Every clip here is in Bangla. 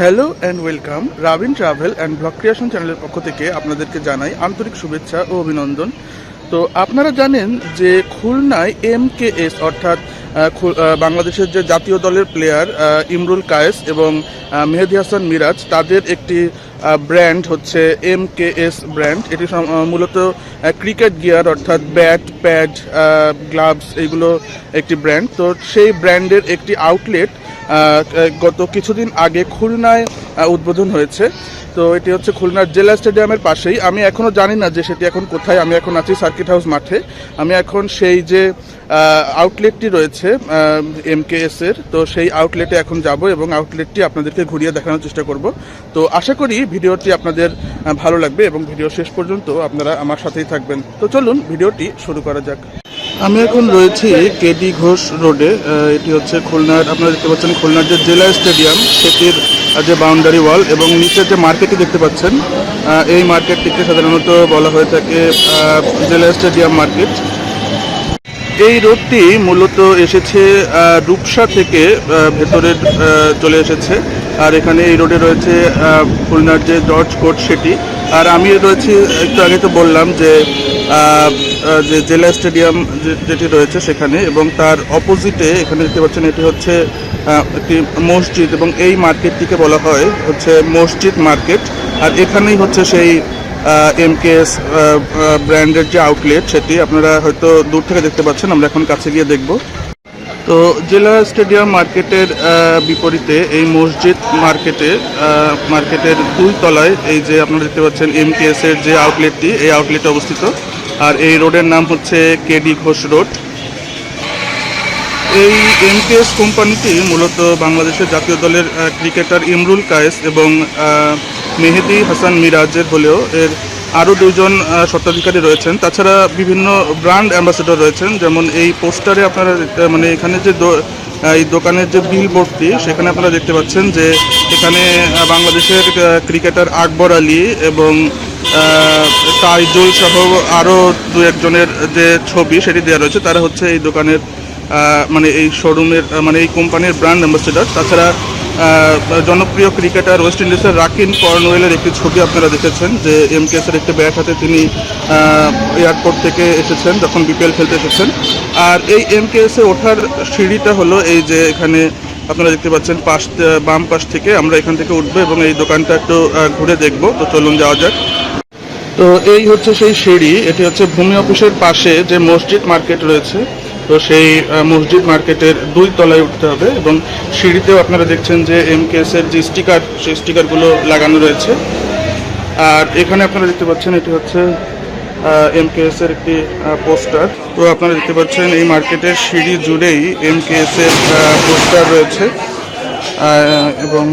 Hello and welcome Rabin travel and blog creation চ্যানেলের পক্ষ থেকে আপনাদেরকে জানাই আন্তরিক শুভেচ্ছা ও অভিনন্দন। তো আপনারা জানেন যে খুলনায় এম কে এস অর্থাৎ বাংলাদেশের যে জাতীয় দলের প্লেয়ার ইমরুল কায়েস এবং মেহেদি হাসান মিরাজ, তাদের একটি ব্র্যান্ড হচ্ছে এম কে এস ব্র্যান্ড এটি মূলত ক্রিকেট গিয়ার অর্থাৎ ব্যাট প্যাড গ্লাভস এইগুলো একটি ব্র্যান্ড তো সেই ব্র্যান্ডের একটি আউটলেট গত কিছুদিন আগে খুলনায় উদ্বোধন হয়েছে। তো এটি হচ্ছে খুলনার জেলা স্টেডিয়ামের পাশেই। আমি এখনও জানি না যে সেটি এখন কোথায়। আমি এখন আছি সার্কিট হাউস মাঠে। আমি এখন সেই যে আউটলেটটি রয়েছে এম কে এস এর, তো সেই আউটলেটে এখন যাব এবং আউটলেটটি আপনাদেরকে ঘুরিয়ে দেখানোর চেষ্টা করব। তো আশা করি ভিডিওটি আপনাদের ভালো লাগবে এবং ভিডিও শেষ পর্যন্ত আপনারা আমার সাথেই থাকবেন। তো চলুন ভিডিওটি শুরু করা যাক। আমি এখন রয়েছি কেডি ঘোষ রোডে এটি হচ্ছে খুলনার, আপনারা দেখতে পাচ্ছেন খুলনার যে জেলা স্টেডিয়াম, সেটির যে বাউন্ডারি ওয়াল এবং নিচে যে মার্কেটটি দেখতে পাচ্ছেন এই মার্কেটটিকে সাধারণত বলা হয়ে থাকে জেলা স্টেডিয়াম মার্কেট এই রোডটি মূলত এসেছে রূপসা থেকে ভেতরে চলে এসেছে। আর এখানে এই রোডে রয়েছে খুলনার যে জর্জ কোর্ট সেটি। আর আমি রয়েছি, একটু আগে তো বললাম যে যে জেলা স্টেডিয়াম যেটি রয়েছে সেখানে এবং তার অপোজিটে এখানে দেখতে পাচ্ছেন, এটি হচ্ছে একটি মসজিদ এবং এই মার্কেটটিকে বলা হয় হচ্ছে মসজিদ মার্কেট। আর এখানেই হচ্ছে সেই এম এমকেএস ব্র্যান্ডের যে আউটলেট সেটি আপনারা হয়তো দূর থেকে দেখতে পাচ্ছেন, আমরা এখন কাছে গিয়ে দেখব। তো জেলা স্টেডিয়াম মার্কেটের বিপরীতে এই মসজিদ মার্কেটে মার্কেটের দুই তলায় এই যে আপনারা দেখতে পাচ্ছেন এমকেএস এর যে আউটলেটটি, এই আউটলেটে অবস্থিত। আর এই রোডের নাম হচ্ছে কেডি ঘোষ রোড। এই এমকেএস কোম্পানিটি মূলত বাংলাদেশের জাতীয় দলের ক্রিকেটার ইমরুল কায়েস এবং মেহেদি হাসান মিরাজের হলেও এর আরও দুজন স্বত্বাধিকারী রয়েছেন। তাছাড়া বিভিন্ন ব্র্যান্ড অ্যাম্বাসেডর রয়েছেন। যেমন এই পোস্টারে আপনারা মানে এখানে যে এই দোকানের যে বিল বোর্ডটি সেখানে আপনারা দেখতে পাচ্ছেন যে এখানে বাংলাদেশের ক্রিকেটার আকবর আলী এবং তাইজুল সহ আরও দু একজনের যে ছবি সেটি দেওয়া রয়েছে, তারা হচ্ছে এই দোকানের মানে এই শোরুমের মানে এই কোম্পানির ব্র্যান্ড অ্যাম্বাসেডর তাছাড়া জনপ্রিয় ক্রিকেটার ওয়েস্ট ইন্ডিজের রাকিন কর্নওয়েলের একটি ছবি আপনারা দেখেছেন, যে এম এমকেএসের একটি ব্যাট হাতে তিনি এয়ারপোর্ট থেকে এসেছেন, যখন বিপিএল খেলতে এসেছেন। আর এই এম এমকেএসে ওঠার সিঁড়িটা হলো এই যে এখানে আপনারা দেখতে পাচ্ছেন, পাশ বাম পাশ থেকে আমরা এখান থেকে উঠবো এবং এই দোকানটা একটু ঘুরে দেখব। তো চলুন যাওয়া যাক। তো এই হচ্ছে সেই সিঁড়ি, এটি হচ্ছে ভূমি অফিসের পাশে যে মসজিদ মার্কেট রয়েছে। তো সেই মসজিদ মার্কেটের দুই তলায় উঠতে হবে এবং সিঁড়িতেও আপনারা দেখছেন যে এমকেএস এর যে স্টিকার, সেই স্টিকারগুলো লাগানো রয়েছে। আর এখানে আপনারা দেখতে পাচ্ছেন এটি হচ্ছে এমকেএস এর একটি পোস্টার। তো আপনারা দেখতে পাচ্ছেন এই মার্কেটের সিঁড়ি জুড়েই এমকেএস এর পোস্টার রয়েছে। এবং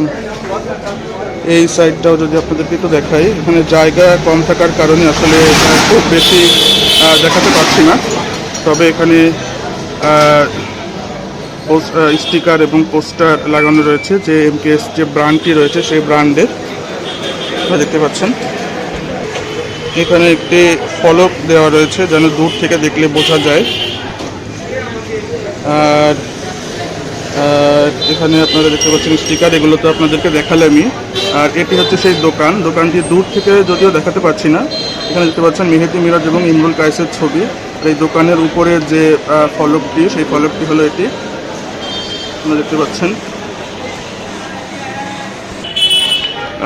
এই সাইডটাও যদি আপনাদেরকে একটু দেখাই, এখানে জায়গা কম থাকার কারণে আসলে খুব বেশি দেখাতে পারছি না। তবে এখানে স্টিকার এবং পোস্টার লাগানো রয়েছে যে এমকেএস যে ব্র্যান্ডটি রয়েছে সেই ব্র্যান্ডের। দেখতে পাচ্ছেন। এখানে একটি ফলক দেওয়া রয়েছে যেন দূর থেকে দেখলে বোঝা যায়। আর এখানে আপনারা দেখতে পাচ্ছেন স্টিকার, এগুলো তো আপনাদেরকে দেখালামই। আর এটি হচ্ছে সেই দোকান। দোকানটি দূর থেকে যদিও দেখাতে পাচ্ছি না। এখানে দেখতে পাচ্ছেন মেহেদি মিরাজ এবং ইমরুল কায়েসের ছবি। এই দোকানের উপরে যে ফলকটি, সেই ফলকটি হলো এটি। আপনারা দেখতে পাচ্ছেন।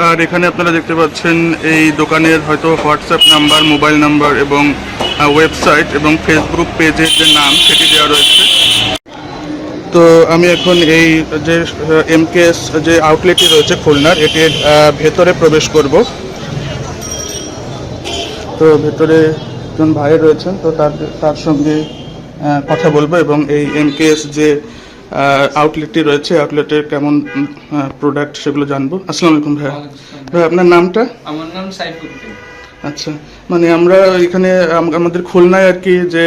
আর এখানে আপনারা দেখতে পাচ্ছেন, এই দোকানের হয়তো হোয়াটসঅ্যাপ নাম্বার, মোবাইল নাম্বার এবং ওয়েবসাইট এবং ফেসবুক পেজের যে নাম, সেটি দেওয়া রয়েছে। তো আমি এখন এই যে এমকেএস যে আউটলেটটি রয়েছে খুলনার, এটির ভেতরে প্রবেশ করব। তো ভেতরে একজন ভাই রয়েছেন তো তার তার সঙ্গে কথা বলব এবং এই এমকেএস যে আউটলেটটি রয়েছে আউটলেটের কেমন প্রোডাক্ট সেগুলো জানব। আসসালামু আলাইকুম ভাই ভাই আপনার নামটা? আমার নাম আচ্ছা মানে আমরা এখানে আমাদের খুলনায় আর কি যে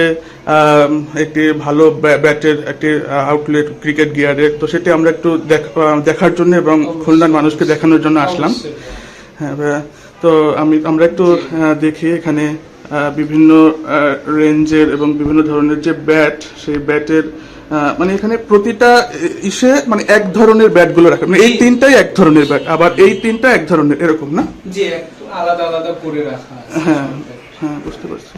একটি ভালো ব্যা- ব্যাটের একটি আউটলেট ক্রিকেট গিয়ারের তো সেটি আমরা একটু দেখ- দেখার জন্য এবং খুলনার মানুষকে দেখানোর জন্য আসলাম। হ্যাঁ। তো আমি আমরা একটু দেখি এখানে বিভিন্ন রেঞ্জের এবং বিভিন্ন ধরনের যে ব্যাট সেই ব্যাটের মানে এখানে প্রতিটা ইসে মানে এক ধরনের ব্যাটগুলো রাখা। মানে এই তিনটাই এক ধরনের ব্যাট আবার এই তিনটা এক ধরনের এরকম না? যে আলাদা আলাদা করে রাখা হ্যাঁ হ্যাঁ বুঝতে পারছি।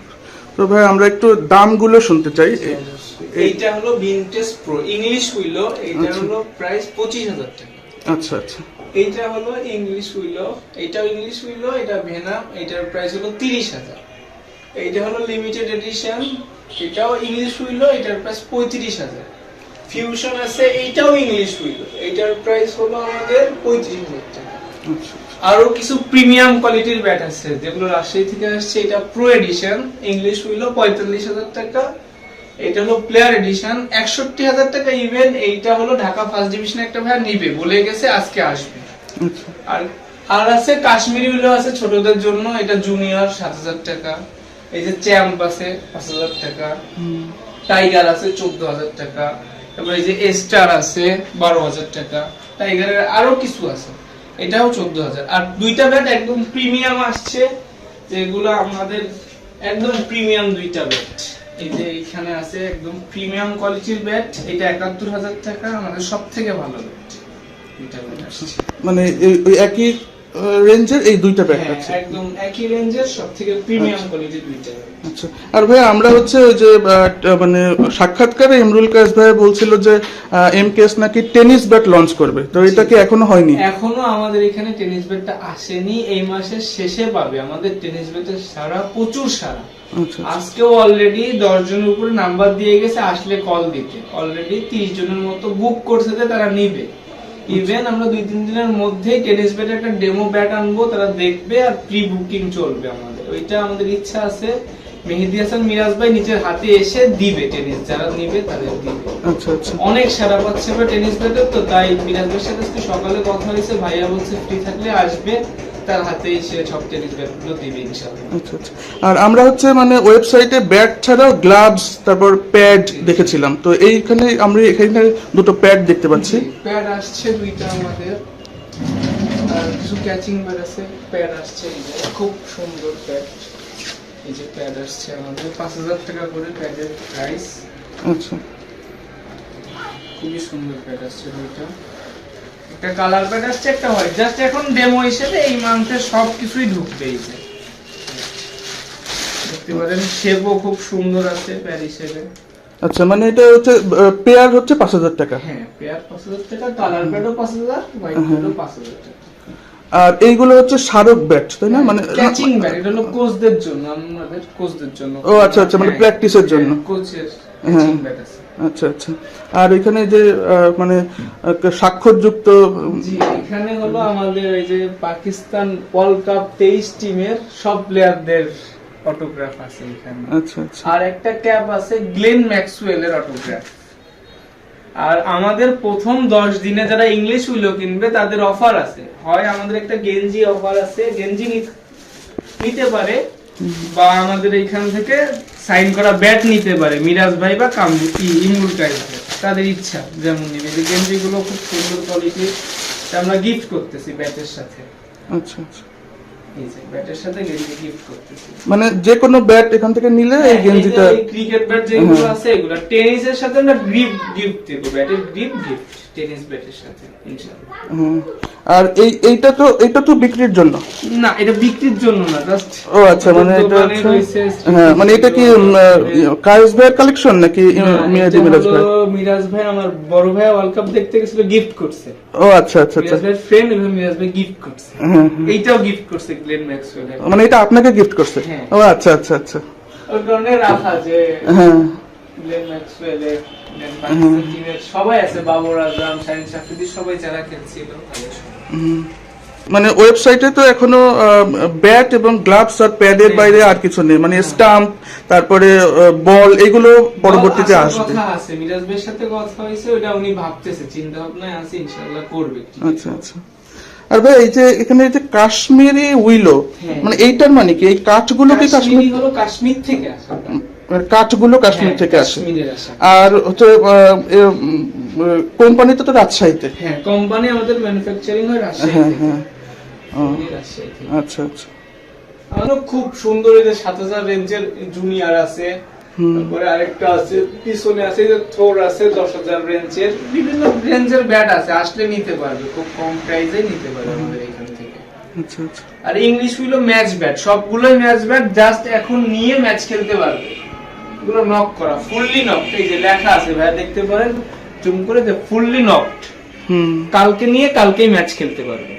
তো ভাই আমরা একটু দামগুলো শুনতে চাই। এইটা হলো ভিনটেজ প্রো ইংলিশ উইলো এইটা আচ্ছা। হলো প্রাইস পঁচিশ হাজার টাকা। আচ্ছা আচ্ছা। এইটা হলো ইংলিশ উইলো এইটাও ইংলিশ উইলো এটা ভেনাম এটার প্রাইস হলো তিরিশ হাজার। এইটা হলো লিমিটেড এডিশন এটাও ইংলিশ উইলো এটার প্রাইস পঁয়ত্রিশ হাজার। ফিউশন আছে এইটাও ইংলিশ উইলো এইটার প্রাইস হলো আমাদের পঁয়ত্রিশ হাজার টাকা। আচ্ছা আরও কিছু প্রিমিয়াম কোয়ালিটির ব্যাট আছে যেগুলো রাজশাহী থেকে আসছে এটা প্রো এডিশন ইংলিশ উইলো পঁয়তাল্লিশ হাজার টাকা। এটা হলো প্লেয়ার এডিশন একষট্টি হাজার টাকা ইভেন এইটা হলো ঢাকা ফার্স্ট ডিভিশন একটা ভাই নিবে বলে গেছে আজকে আসবে। আচ্ছা। আর আর আছে কাশ্মীরি উইলো আছে ছোটদের জন্য এটা জুনিয়র সাত হাজার টাকা। এই যে চ্যাম্প আছে পাঁচ হাজার টাকা টাইগার আছে চোদ্দ হাজার টাকা তারপরে এই যে স্টার আছে বারো হাজার টাকা টাইগারের আরও কিছু আছে এটাও চোদ্দ হাজার। আর দুইটা ব্যাট একদম প্রিমিয়াম আসছে যেগুলো আমাদের একদম প্রিমিয়াম দুইটা ব্যাট। এই যে এখানে আছে একদম প্রিমিয়াম কোয়ালিটির ব্যাট এটা একাত্তর হাজার টাকা আমাদের সব থেকে ভালো ব্যাট। দুইটা ব্যাট আসছে। মানে ওই একই রেঞ্জের এই দুইটা হ্যাঁ, আছে। একদম একই রেঞ্জের সব থেকে প্রিমিয়াম আচ্ছা। কোয়ালিটির দুইটা। আচ্ছা। আর ভাই আমরা হচ্ছে যে মানে সাক্ষাৎকারে ইমরুল কায়েস ভাই বলছিল যে এম কেস নাকি টেনিস ব্যাট লঞ্চ করবে। তো এটা কি এখনও হয়নি? এখনও আমাদের এখানে টেনিস ব্যাটটা আসেনি। এই মাসের শেষে পাবে। আমাদের টেনিস ব্যাটের সারা প্রচুর সারা। আচ্ছা আজকেও অলরেডি দশ জনের উপরে নাম্বার দিয়ে গেছে আসলে কল দিতে। অলরেডি তিরিশ জনের মতো বুক করছে যে তারা নিবে। ইভেন আমরা দুই তিন দিনের মধ্যেই টেনিস ব্যাটের একটা ডেমো ব্যাট আনব তারা দেখবে আর প্রি বুকিং চলবে আমাদের। ওইটা আমাদের ইচ্ছা আছে। মেহেদি হাসান মিরাজ ভাই নিজের হাতে এসে দিবে টেনিস যারা নিবে তাদের দিবে। আচ্ছা আচ্ছা। অনেক সারা পাচ্ছে বা টেনিস ব্যাটের তো তাই মিরাজ ভাইয়ের সাথে সকালে কথা হয়েছে। ভাইয়া বলছে ফ্রি থাকলে আসবে। তার হাতে এসে সব টেনিস ব্যাটগুলো দিবে ইনশাআল্লাহ। আচ্ছা আচ্ছা। আর আমরা হচ্ছে মানে ওয়েবসাইটে ব্যাট ছাড়াও গ্লাভস তারপর প্যাড দেখেছিলাম। তো এইখানে আমরা এখানে দুটো প্যাড দেখতে পাচ্ছি। প্যাড আসছে দুইটা আমাদের। আর কিছু ক্যাচিং ব্যাট আছে প্যাড আসছে খুব সুন্দর প্যাড। এই যে প্যাড আসছে আমাদের পাঁচ হাজার টাকা করে প্যাডের প্রাইস আচ্ছা। খুবই সুন্দর প্যাড আসছে দুইটা। একটা কালার প্যাড আসছে একটা হোয়াইট জাস্ট এখন ডেমো হিসেবে এই মান্থে সব কিছুই ঢুকবে এই যে। দেখতে পারেন শেপও খুব সুন্দর আছে প্যাড হিসেবে আচ্ছা মানে এটা হচ্ছে পেয়ার হচ্ছে পাঁচ হাজার টাকা। হ্যাঁ পেয়ার পাঁচ হাজার টাকা কালার প্যাডও পাঁচ হাজার হোয়াইট প্যাডও পাঁচ হাজার টাকা। আর এইগুলো হচ্ছে স্মারক ব্যাট তাই না? মানে ক্যাচিং ব্যাট এটা হলো কোচদের জন্য আমাদের কোচদের জন্য। ও, আচ্ছা, আচ্ছা, মানে প্র্যাকটিসের জন্য। হ্যাঁ, কোচের হ্যাঁ। ক্যাচিং ব্যাট আছে। আচ্ছা আচ্ছা। আর এখানে যে মানে স্বাক্ষরযুক্ত এখানে হলো আমাদের এই যে পাকিস্তান ওয়ার্ল্ড কাপ তেইশ টিমের সব প্লেয়ারদের অটোগ্রাফ আছে এখানে। আচ্ছা আচ্ছা। আর একটা ক্যাপ আছে গ্লেন ম্যাক্সওয়েল এর অটোগ্রাফ আর আমাদের প্রথম দশ দিনে যারা ইংলিশ উইলো কিনবে তাদের অফার আছে। হয় আমাদের একটা গেঞ্জি অফার আছে। গেঞ্জি নিতে পারে। বা আমাদের এইখান থেকে সাইন করা ব্যাট নিতে পারে, মিরাজ ভাই বা কামরু ইমরুল কাইস ভাই। তাদের ইচ্ছা, যেমন নিবে। যে গেঞ্জিগুলো খুব সুন্দর কোয়ালিটি আমরা গিফট করতেছি ব্যাটের সাথে। আচ্ছা আচ্ছা। মানে যে কোনো ব্যাট এখান থেকে নিলে এই গেঞ্জিটা ক্রিকেট ব্যাট যেগুলো হ্যাঁ। আছে এগুলো টেনিসের সাথে আমরা গ্রিপ গিফট দেবো ব্যাটের গ্রিপ গিফট টেনিস ব্যাটের সাথে ইনশাআল্লাহ। আর এই এইটা তো এইটা তো বিক্রির জন্য? না এটা বিক্রির জন্য না জাস্ট ও আচ্ছা মানে এটা হ্যাঁ মানে এটা কি কায়েস ভাইয়ের কালেকশন নাকি মিয়াদি মিরাজ ভাই মিরাজ ভাই আমার বড় ভাই ওয়ার্ল্ড কাপ দেখতে গেছিল গিফট করছে। ও আচ্ছা আচ্ছা আচ্ছা। মিরাজ ফ্রেন্ড মিরাজ ভাই গিফট করছে। হ্যাঁ, হ্যাঁ। এইটাও গিফট করছে গ্লেন ম্যাক্সওয়েল মানে এটা আপনাকে গিফট করছে? হ্যাঁ। ও আচ্ছা আচ্ছা আচ্ছা। ওর কারণে রাখা যে হ্যাঁ। গ্লেন ম্যাক্সওয়েল সবাই আছে বাবর আজম শাহিন শাফিদি সবাই যারা খেলছিল। মানে ওয়েবসাইটে তো এখনও ব্যাট এবং গ্লাভস আর প্যাডের বাইরে আর কিছু নেই। মানে স্টাম্প তারপরে বল এগুলো পরবর্তীতে আসবে। কথা আছে। মিরাজ ভাইয়ের সাথে কথা হয়েছে ওটা উনি ভাবতেছে চিন্তা ভাবনায় আছে ইনশাআল্লাহ করবে। আচ্ছা আচ্ছা। আর ভাই এই যে এখানে এই যে কাশ্মীরি উইলো হ্যাঁ। মানে এইটার মানে কি? এই কাঠগুলো কি কাশ্মীর হলো কাশ্মীর থেকে আসা। মানে কাঠগুলো কাশ্মীর হ্যাঁ, থেকে আসে। আর হচ্ছে কোম্পানিতে তো রাজশাহীতে। হ্যাঁ কোম্পানি আমাদের ম্যানুফ্যাকচারিং হয় রাজশাহী হ্যাঁ হ্যাঁ। ও, আচ্ছা আচ্ছা। আমারও খুব সুন্দর এই যে সাত হাজার রেঞ্জের জুনিয়র আছে। তারপরে আরেকটা আছে পিছনে আছে যে থোর আছে দশ হাজার রেঞ্জের বিভিন্ন রেঞ্জের ব্যাট আছে আসলে নিতে পারবে খুব কম প্রাইসে নিতে পারবে আমাদের এখান থেকে। আচ্ছা আচ্ছা। আর ইংলিশ হইল ম্যাচ ব্যাট সবগুলোই ম্যাচ ব্যাট জাস্ট এখন নিয়ে ম্যাচ খেলতে পারবে। এগুলো নক করা ফুললি নক এই যে লেখা আছে ভাই দেখতে পারেন জুম করে যে ফুললি নকড হুম। কালকে নিয়ে কালকেই ম্যাচ খেলতে পারবে।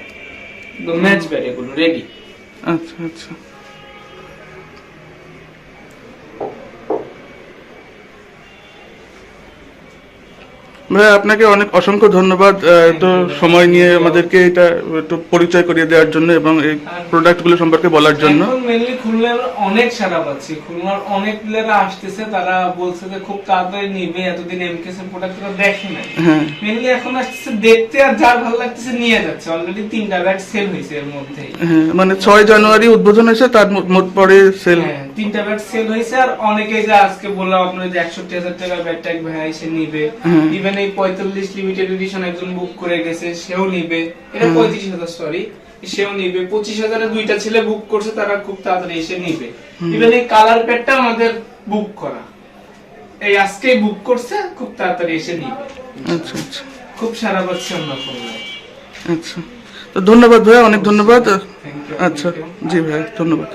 ম্যাচ ব্যাট এগুলো রেডি আচ্ছা আচ্ছা। আপনাকে অনেক অসংখ্য ধন্যবাদ এত সময় নিয়ে আমাদেরকে এটা একটু পরিচয় করিয়ে দেওয়ার জন্য এবং এই প্রোডাক্টগুলো সম্পর্কে বলার জন্য। মেনলি খুলনার অনেক সারা পাচ্ছি। খুলনার অনেক প্লেয়াররা আসতেছে তারা বলছে যে খুব তাড়াতাড়ি নিবে এতদিন এমকেএস এর প্রোডাক্টগুলো দেখে নাই। হ্যাঁ। মেনলি এখন আসতেছে দেখতে আর যার ভালো লাগতেছে নিয়ে যাচ্ছে। অলরেডি তিনটা ব্যাট সেল হয়েছে এর মধ্যেই। হ্যাঁ মানে ছয় জানুয়ারি উদ্বোধন হয়েছে তার মোট পরে সেল হ্যাঁ, তিনটা ব্যাট সেল হয়েছে আর অনেকে যে আজকে বললাম আপনার যে একষট্টি হাজার টাকার ব্যাটটা এক ভাই এসে নিবে। ইভেন এই পঁয়তাল্লিশ লিমিটেড এডিশন একজন বুক করে গেছে সেও নিবে। এটা। পঁয়ত্রিশ হাজার সরি সেও নিবে। পঁচিশ হাজারে দুইটা ছেলে বুক করছে তারা খুব তাড়াতাড়ি এসে নিবে। ইভেন এই কালার প্যাডটা আমাদের বুক করা। এই আজকেই বুক করছে খুব তাড়াতাড়ি এসে নিবে। আচ্ছা আচ্ছা। খুব সারা পাচ্ছি আমরা আচ্ছা। তো ধন্যবাদ ভাইয়া অনেক ধন্যবাদ। আচ্ছা জি ভাই ধন্যবাদ।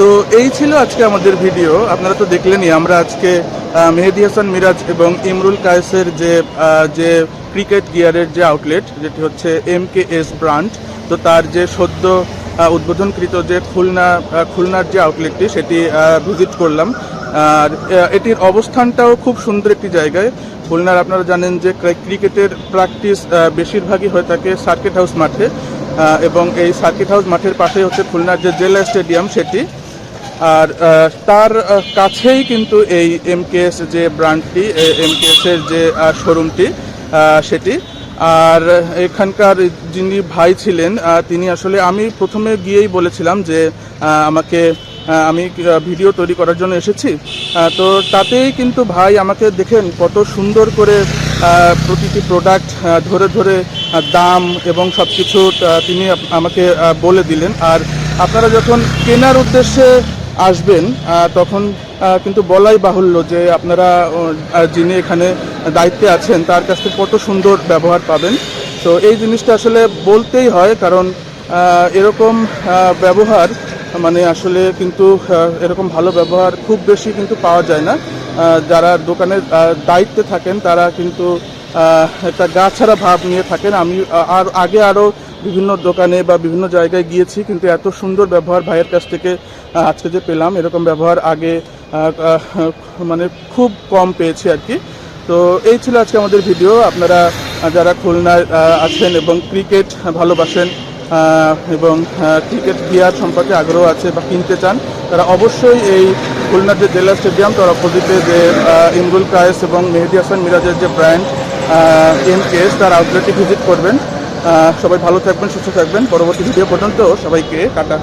তো এই ছিল আজকে আমাদের ভিডিও। আপনারা তো দেখলেনই, আমরা আজকে মেহেদি হাসান মিরাজ এবং ইমরুল কায়েসের যে যে ক্রিকেট গিয়ারের যে আউটলেট যেটি হচ্ছে এম কে এস ব্রান্ড তো তার যে সদ্য উদ্বোধনকৃত যে খুলনা খুলনার যে আউটলেটটি সেটি ভিজিট করলাম। আর এটির অবস্থানটাও খুব সুন্দর একটি জায়গায়। খুলনার আপনারা জানেন যে ক্রি- ক্রিকেটের প্র্যাকটিস বেশিরভাগই হয়ে থাকে সার্কিট হাউস মাঠে এবং এই সার্কিট হাউস মাঠের পাশেই হচ্ছে খুলনার যে জেলা স্টেডিয়াম সেটি আর তার কাছেই কিন্তু এই এমকেএস যে ব্র্যান্ডটি এমকেএস এর যে শোরুমটি সেটি। আর, এখানকার যিনি ভাই ছিলেন তিনি আসলে আমি প্রথমে গিয়েই বলেছিলাম যে আমাকে আমি ভিডিও তৈরি করার জন্য এসেছি। তো তাতেই কিন্তু ভাই আমাকে দেখেন কত সুন্দর করে প্রতিটি প্রোডাক্ট ধরে ধরে দাম এবং সব কিছু তিনি আমাকে বলে দিলেন। আর আপনারা যখন কেনার উদ্দেশ্যে আসবেন তখন কিন্তু বলাই বাহুল্য যে আপনারা যিনি এখানে দায়িত্বে আছেন, তার কাছ থেকে কত সুন্দর ব্যবহার পাবেন। তো এই জিনিসটা আসলে বলতেই হয়, কারণ এরকম ব্যবহার মানে আসলে কিন্তু এরকম ভালো ব্যবহার খুব বেশি কিন্তু পাওয়া যায় না। যারা দোকানের দায়িত্বে থাকেন, তারা কিন্তু একটা গা ছাড়া ভাব নিয়ে থাকেন। আমি আর আগে আরও বিভিন্ন দোকানে বা বিভিন্ন জায়গায় গিয়েছি, কিন্তু এত সুন্দর ব্যবহার ভাইয়ের কাছ থেকে আজকে যে পেলাম, এরকম ব্যবহার আগে মানে খুব কম পেয়েছি আর কি। তো এই ছিল আজকে আমাদের ভিডিও। আপনারা যারা খুলনায় আছেন এবং ক্রিকেট ভালোবাসেন এবং ক্রিকেট গিয়ার সম্পর্কে আগ্রহ আছে বা কিনতে চান, তারা অবশ্যই এই খুলনার যে জেলা স্টেডিয়াম, তার অপোজিটে যে ইমরুল কায়েস এবং মেহেদি হাসান মিরাজের যে ব্র্যান্ড এম কেস তার আউটলেটটি ভিজিট করবেন। সবাই ভালো থাকবেন সুস্থ থাকবেন। পরবর্তী ভিডিও পর্যন্ত সবাইকে কাটা